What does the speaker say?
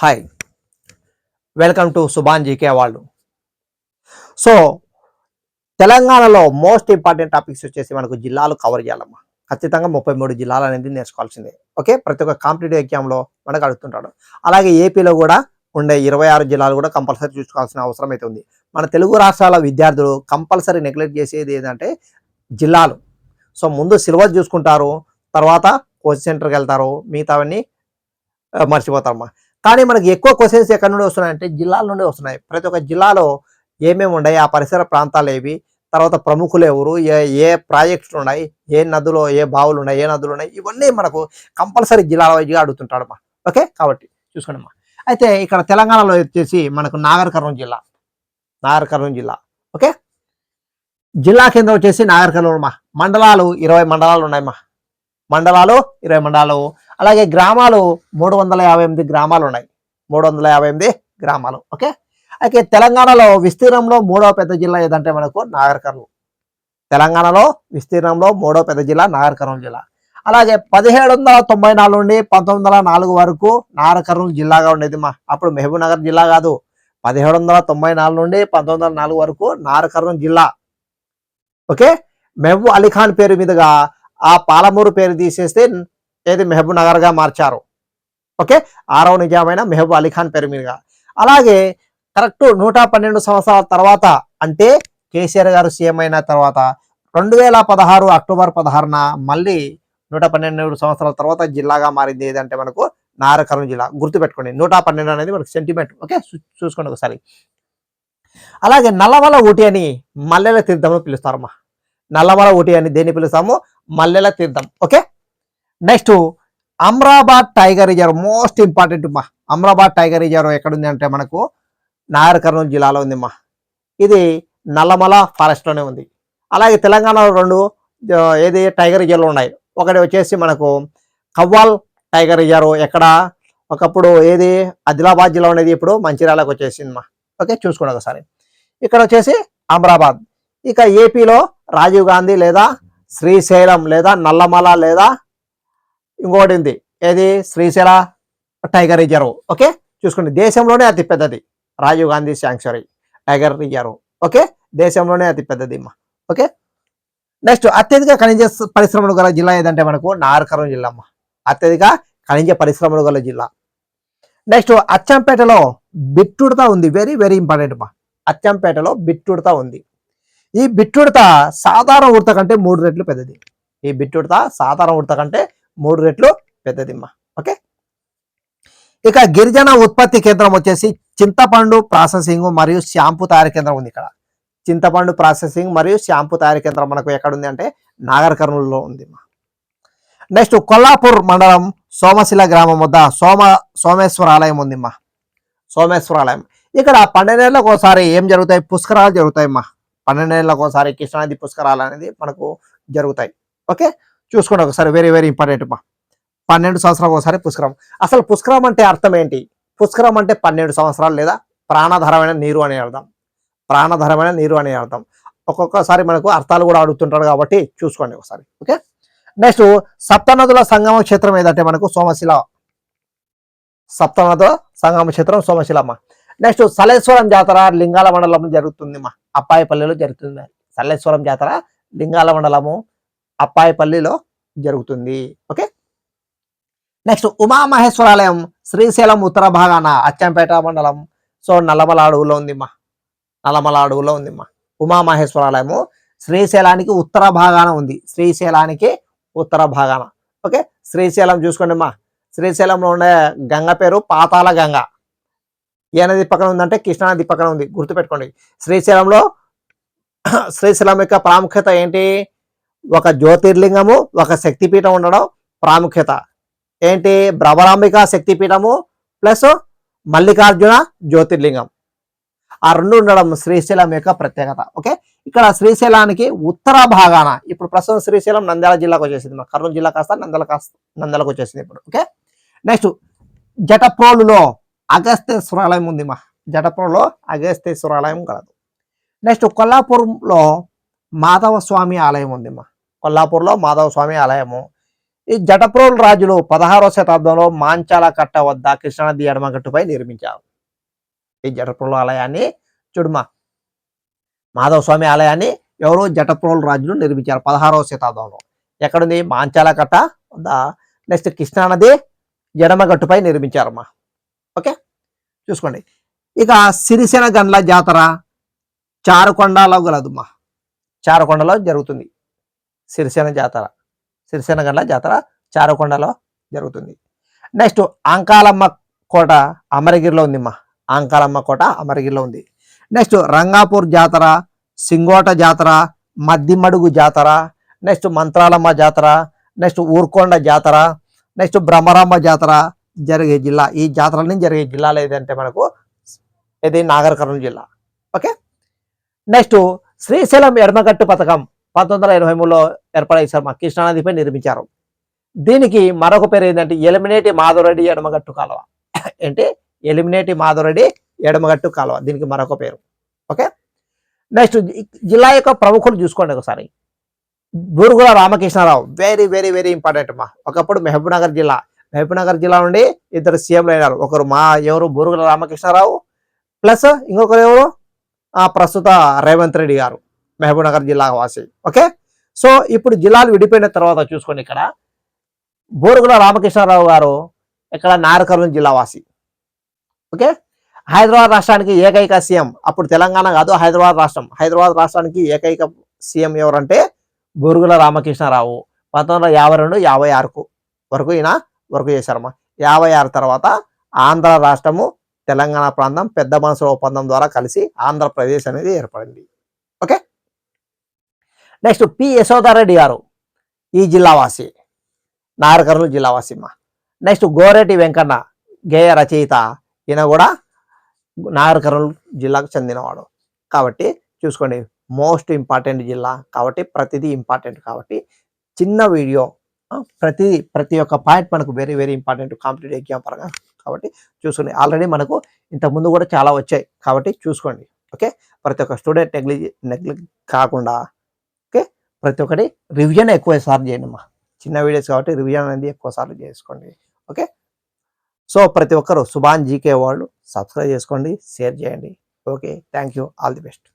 Hi welcome to Subhan GK వాళ్ళు so తెలంగాణలో most important topics వచ్చేసి మనకు జిల్లాలు కవర్ చేయాలమ్మా. ఖచ్చితంగా ముప్పై మూడు జిల్లాలు అనేది నేర్చుకోవాల్సిందే. ఓకే ప్రతి ఒక్క కాంపిటేటివ్ ఎగ్జామ్లో మనకు అడుగుతుంటాడు. అలాగే ఏపీలో కూడా ఉండే ఇరవై ఆరు జిల్లాలు కూడా కంపల్సరీ చూసుకోవాల్సిన అవసరం అయితే ఉంది. మన తెలుగు రాష్ట్రాల విద్యార్థులు కంపల్సరీ నెగ్లెక్ట్ చేసేది ఏంటంటే జిల్లాలు. సో ముందు సిలబస్ చూసుకుంటారు తర్వాత కోచింగ్ సెంటర్కి వెళ్తారు మిగతావన్నీ మర్చిపోతారమ్మా. కానీ మనకి ఎక్కువ క్వశ్చన్స్ ఎక్కడి నుండి వస్తున్నాయంటే జిల్లాల నుండి వస్తున్నాయి. ప్రతి ఒక్క జిల్లాలో ఏమేమి ఉన్నాయి? ఆ పరిసర ప్రాంతాలు ఏవి? తర్వాత ప్రముఖులు ఎవరు? ఏ ఏ ప్రాజెక్టులు ఉన్నాయి? ఏ నదులు ఏ బావులు ఉన్నాయి? ఏ నదులు ఉన్నాయి? ఇవన్నీ మనకు కంపల్సరీ జిల్లాల వైజ్గా అడుగుతుంటాడమ్మా. ఓకే? కాబట్టి చూసుకోండి అమ్మా. అయితే ఇక్కడ తెలంగాణలో వచ్చేసి మనకు నాగర్ కర్నూలు జిల్లా. నాగర్ కర్నూలు జిల్లా. ఓకే? జిల్లా కేంద్రం వచ్చేసి నాగర్ కర్నూలు అమ్మా. మండలాలు ఇరవై మండలాలు ఉన్నాయమ్మా. మండలాలు ఇరవై మండలాలు. అలాగే గ్రామాలు మూడు వందల యాభై ఎనిమిది గ్రామాలు ఉన్నాయి మూడు వందల యాభై ఎనిమిది గ్రామాలు. ఓకే? అయితే తెలంగాణలో విస్తీర్ణంలో మూడవ పెద్ద జిల్లా ఏదంటే మనకు నాగర్ కర్నూలు తెలంగాణలో విస్తీర్ణంలో మూడవ పెద్ద జిల్లా నాగర్ కర్నూలు జిల్లా. అలాగే పదిహేడు వందల తొంభై నాలుగు నుండి పంతొమ్మిది వందల నాలుగు వరకు నాగర్ కర్నూలు జిల్లాగా ఉండేది మా. అప్పుడు మహబూబ్ నగర్ జిల్లా కాదు. పదిహేడు వందల తొంభై నాలుగు నుండి పంతొమ్మిది వందల నాలుగు వరకు నాగర్ కర్నూలు జిల్లా. ఓకే? మహబూబ్ అలీ ఖాన్ పేరు మీదుగా ఆ పాలమూరు పేరు తీసేస్తే ఏది మహబూబ్ నగర్గా మార్చారు. ఓకే? ఆరవ నిజామైన మెహబూబ్ అలీ ఖాన్ పేరు మీదుగా. అలాగే కరెక్ట్ నూట పన్నెండు సంవత్సరాల తర్వాత అంటే కేసీఆర్ గారు సీఎం అయిన తర్వాత రెండు వేల పదహారు అక్టోబర్ పదహారున మళ్ళీ నూట పన్నెండు సంవత్సరాల తర్వాత జిల్లాగా మారింది. ఏదంటే మనకు నారకర్నూలు జిల్లా. గుర్తుపెట్టుకోండి. నూట పన్నెండు అనేది మనకు సెంటిమెంట్ ఓకే? చూ- చూసుకోండి ఒకసారి. అలాగే నల్లమల ఊటి అని మల్లెల తీర్థంలో పిలుస్తారమ్మా. నల్లమల ఊటి అని దేన్ని పిలుస్తాము? Mallela Theertham. Okay? Next Amrabad tiger reserve most important మా. అమ్రాబాద్ టైగర్ రిజర్వ్ ఎక్కడుంది అంటే మనకు నాగర్ కర్నూలు జిల్లాలో ఉంది మా. ఇది నల్లమల ఫారెస్ట్లోనే ఉంది. అలాగే తెలంగాణలో రెండు ఏది టైగర్ రిజర్వ్లు ఉన్నాయి. ఒకటి వచ్చేసి మనకు కవ్వాల్ టైగర్ రిజర్వ్ ఎక్కడ ఒకప్పుడు ఏది ఆదిలాబాద్ జిల్లా ఉండేది ఇప్పుడు మంచిర్యాలకు వచ్చేసింది మా. ఓకే చూసుకోండి ఒకసారి. ఇక్కడ వచ్చేసి అమరాబాద్. ఇక ఏపీలో రాజీవ్ గాంధీ లేదా శ్రీశైలం లేదా నల్లమల లేదా ఇంకోటి ఉంది ఏది? Srisaila tiger reserve. ఓకే? చూసుకోండి. దేశంలోనే అతి పెద్దది. Rajiv Gandhi sanctuary. Tiger reserve. Okay? దేశంలోనే అతి పెద్దది అమ్మా ఓకే? నెక్స్ట్ అత్యధిక ఖనిజ పరిశ్రమలు గల జిల్లా ఏదంటే మనకు నార్కరం జిల్లా అమ్మా అత్యధిక ఖనిజ పరిశ్రమలు గల జిల్లా. నెక్స్ట్ అచ్చంపేటలో బిట్టుడత ఉంది. వెరీ వెరీ ఇంపార్టెంట్ అమ్మా అచ్చంపేటలో బిట్టుడత ఉంది. ఈ బిట్టుడత సాధారణ ఉడత కంటే మూడు రెట్లు పెద్దది. ఈ బిట్టుడత సాధారణ ఉడత కంటే మూడు రెట్లు పెద్దదిమ్మా ఓకే? ఇక గిరిజన ఉత్పత్తి కేంద్రం వచ్చేసి చింతపండు ప్రాసెసింగ్ మరియు షాంపూ తయారీ కేంద్రం ఉంది ఇక్కడ. చింతపండు ప్రాసెసింగ్ మరియు షాంపూ తయారీ కేంద్రం మనకు ఎక్కడ ఉంది అంటే నాగర్ కర్నూలులో ఉంది నెక్స్ట్ కొల్లాపూర్ మండలం సోమశిల గ్రామం వద్ద సోమ సోమేశ్వర ఆలయం ఉందిమ్మా సోమేశ్వర ఆలయం. ఇక్కడ పన్నెండేళ్ళకు ఒకసారి ఏం జరుగుతాయి? పుష్కరాలు జరుగుతాయమ్మా పన్నెండేళ్ళకు ఒకసారి కృష్ణానది పుష్కరాలు అనేది మనకు జరుగుతాయి. ఓకే? చూసుకోండి ఒకసారి వెరీ వెరీ ఇంపార్టెంట్ అమ్మా పన్నెండు సంవత్సరాలకు ఒకసారి పుష్కరం. అసలు పుష్కరం అంటే అర్థం ఏంటి? పుష్కరం అంటే పన్నెండు సంవత్సరాలు లేదా ప్రాణధరమైన నీరు అనే అర్థం. ప్రాణధరమైన నీరు అనే అర్థం. ఒక్కొక్కసారి మనకు అర్థాలు కూడా అడుగుతుంటాడు కాబట్టి చూసుకోండి ఒకసారి ఓకే? నెక్స్ట్ సప్తనదుల సంగమ క్షేత్రం ఏదంటే మనకు సోమశిల. సప్తనదుల సంగమ క్షేత్రం సోమశిలమ్మ నెక్స్ట్ సలేశ్వరం జాతర లింగాల మండలం జరుగుతుంది మా. జరుగుతుంది. సలేశ్వరం జాతర లింగాల మండలము అప్పాయపల్లిలో జరుగుతుంది. ఓకే? నెక్స్ట్ ఉమామహేశ్వరాలయం శ్రీశైలం ఉత్తర భాగాన అచ్చంపేట మండలం. సో నల్లమల అడవులో ఉందిమ్మా. నల్లమల అడవులో ఉందిమ్మా. ఉమామహేశ్వరాలయము శ్రీశైలానికి ఉత్తర భాగాన ఉంది. శ్రీశైలానికి ఉత్తర భాగాన. ఓకే? శ్రీశైలం చూసుకోండి అమ్మా శ్రీశైలంలో ఉండే గంగ పేరు పాతాల గంగ. ఏ నది పక్కన ఉందంటే కృష్ణానది పక్కన ఉంది. గుర్తుపెట్టుకోండి. శ్రీశైలంలో శ్రీశైలం యొక్క ప్రాముఖ్యత ఏంటి? ఒక జ్యోతిర్లింగము ఒక శక్తిపీఠం ఉండడం ప్రాముఖ్యత. ఏంటి? భ్రమరాంబిక శక్తిపీఠము ప్లస్ మల్లికార్జున జ్యోతిర్లింగం. ఆ రెండు ఉండడం శ్రీశైలం యొక్క ప్రత్యేకత. ఓకే? ఇక్కడ శ్రీశైలానికి ఉత్తర భాగాన ఇప్పుడు ప్రస్తుతం శ్రీశైలం నంద్యాల జిల్లాకు వచ్చేసింది. మన కర్నూలు జిల్లా కాస్త నంద్యాల కాస్త నంద్యాలకు వచ్చేసింది ఇప్పుడు. ఓకే? నెక్స్ట్ జటప్రోలులో అగస్తేశ్వరాలయం ఉంది మా. జటప్రోలులో అగస్తేశ్వరాలయం కలదు. నెక్స్ట్ కొల్లాపురంలో మాధవ స్వామి ఆలయం ఉంది మా. కొల్లాపూర్లో మాధవ స్వామి ఆలయము. ఈ జటప్రోల్ రాజులు పదహారవ శతాబ్దంలో మాంచాల కట్ట వద్ద కృష్ణానది ఎడమగట్టుపై నిర్మించారు. ఈ జటప్రోల్ ఆలయాన్ని చూడుమా మాధవ స్వామి ఆలయాన్ని ఎవరు జటప్రోల్ రాజులు నిర్మించారు పదహారవ శతాబ్దంలో. ఎక్కడుంది? మాంచాల కట్ట వద్ద. నెక్స్ట్ కృష్ణానది ఎడమగట్టుపై నిర్మించారమ్మా ఓకే? చూసుకోండి. ఇక సిరిసెన గండ్ల జాతర చారుకొండలో గలదమ్మా చారుకొండలో జరుగుతుంది. సిరిసేన జాతర. సిరిసేన గండ్ల జాతర చారుకొండలో జరుగుతుంది. నెక్స్ట్ ఆంకాలమ్మ కోట అమరగిరిలో ఉందిమ్మా. అంకాలమ్మ కోట అమరగిరిలో ఉంది. నెక్స్ట్ రంగాపూర్ జాతర సింగోట జాతర మద్దిమడుగు జాతర నెక్స్ట్ మంత్రాలమ్మ జాతర నెక్స్ట్ ఊర్కొండ జాతర నెక్స్ట్ బ్రహ్మరామ జాతర జరిగే జిల్లా. ఈ జాతరలని జరిగే జిల్లాలో ఏదంటే మనకు ఇది నాగర్ కర్నూలు జిల్లా. ఓకే? నెక్స్ట్ శ్రీశైలం ఎడమగట్టు పథకం. పంతొమ్మిది వందల ఎనభై మూడులో ఏర్పడే శర్మ కృష్ణానదిపై నిర్మించారు. దీనికి మరొక పేరు ఏంటంటే ఎలిమినేటి మాధవరెడ్డి ఎడమగట్టు కాలువ. ఏంటి? ఎలిమినేటి మాధవరెడ్డి ఎడమగట్టు కాలువ. దీనికి మరొక పేరు. ఓకే? నెక్స్ట్ జిల్లా యొక్క ప్రముఖులు చూసుకోండి ఒకసారి. Burugula Ramakrishnarao. Very very very important మా. ఒకప్పుడు మహబూబ్నగర్ జిల్లా. మహబూబ్నగర్ జిల్లా నుండి ఇద్దరు సీఎంలు అయినారు. ఒకరు మా ఎవరు? బూరుగుల రామకృష్ణారావు. ప్లస్ ఇంకొకరు ఎవరు? ప్రస్తుత రేవంత్ రెడ్డి గారు. మహబూబ్నగర్ జిల్లా వాసి. ఓకే? సో ఇప్పుడు జిల్లాలు విడిపోయిన తర్వాత చూసుకోండి ఇక్కడ బోరుగుల రామకృష్ణారావు గారు ఇక్కడ నారకర్నూలు జిల్లా వాసి. ఓకే? హైదరాబాద్ రాష్ట్రానికి ఏకైక సీఎం. అప్పుడు తెలంగాణ కాదు హైదరాబాద్ రాష్ట్రం. హైదరాబాద్ రాష్ట్రానికి ఏకైక సీఎం ఎవరంటే బోరుగుల రామకృష్ణారావు. పంతొమ్మిది వందల యాభై రెండు యాభై ఆరుకు వరకు ఈయన వరకు చేశారమ్మా యాభై ఆరు తర్వాత ఆంధ్ర రాష్ట్రము తెలంగాణ ప్రాంతం పెద్ద మనసుల ఒప్పందం ద్వారా కలిసి ఆంధ్రప్రదేశ్ అనేది ఏర్పడింది. ఓకే? నెక్స్ట్ పి యశోదారెడ్డి గారు ఈ జిల్లావాసి నాగర్కర్నూలు జిల్లావాసి మా. నెక్స్ట్ గోరెడ్డి వెంకన్న గేయ రచయిత ఈయన కూడా నాగర్కర్నూలు జిల్లాకు చెందినవాడు. కాబట్టి చూసుకోండి మోస్ట్ ఇంపార్టెంట్ జిల్లా కాబట్టి ప్రతిదీ ఇంపార్టెంట్ కాబట్టి చిన్న వీడియో ప్రతిదీ ప్రతి ప్రతి ఒక్క పాయింట్ మనకు very very important competitive exam పరంగా కాబట్టి చూసుకోండి. ఆల్రెడీ మనకు ఇంతకుముందు కూడా చాలా వచ్చాయి కాబట్టి చూసుకోండి. ఓకే ప్రతి ఒక్క స్టూడెంట్ నెగ్లి నెగ్లెక్ట్ కాకుండా ప్రతి ఒక్కటి రివిజన్ ఎక్కువ సార్లు చేయండి అమ్మా. చిన్న వీడియోస్ కాబట్టి రివిజన్ అనేది ఎక్కువ సార్లు చేసుకోండి. ఓకే? సో ప్రతి ఒక్కరు సుభాన్ జీకే వాళ్ళు సబ్స్క్రైబ్ చేసుకోండి షేర్ చేయండి. Okay? Thank you all the best.